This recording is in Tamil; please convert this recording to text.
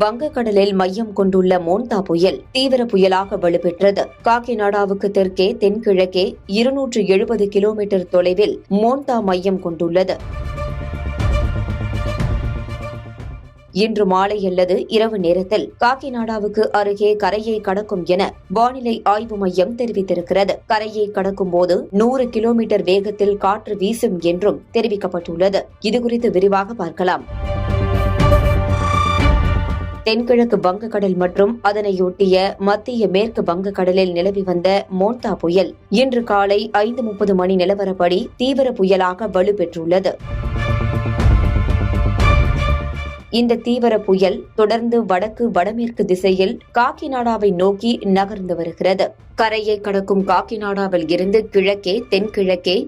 வங்கக்கடலில் மையம் கொண்டுள்ள மோன்தா புயல் தீவிர புயலாக வலுப்பெற்றது. காக்கிநாடாவுக்கு தெற்கே தென்கிழக்கே இருநூற்று எழுபது கிலோமீட்டர் தொலைவில் மோன்தா மையம் கொண்டுள்ளது. இன்று மாலை அல்லது இரவு நேரத்தில் காக்கிநாடாவுக்கு அருகே கரையை கடக்கும் என வானிலை ஆய்வு மையம் தெரிவித்திருக்கிறது. கரையை கடக்கும் போது நூறு கிலோமீட்டர் வேகத்தில் காற்று வீசும் என்றும் தெரிவிக்கப்பட்டுள்ளது. இதுகுறித்து விரிவாக பார்க்கலாம். தென்கிழக்கு வங்கக்கடல் மற்றும் அதனையொட்டிய மத்திய மேற்கு வங்கக்கடலில் நிலவி வந்த மோன்தா புயல் இன்று காலை ஐந்து முப்பது மணி நிலவரப்படி தீவிர புயலாக வலுப்பெற்றுள்ளது. இந்த தீவிர புயல் தொடர்ந்து வடக்கு வடமேற்கு திசையில் காக்கிநாடாவை நோக்கி நகர்ந்து வருகிறது. கரையை கடக்கும் காக்கிநாடாவில் இருந்து கிழக்கே தென்கிழக்கே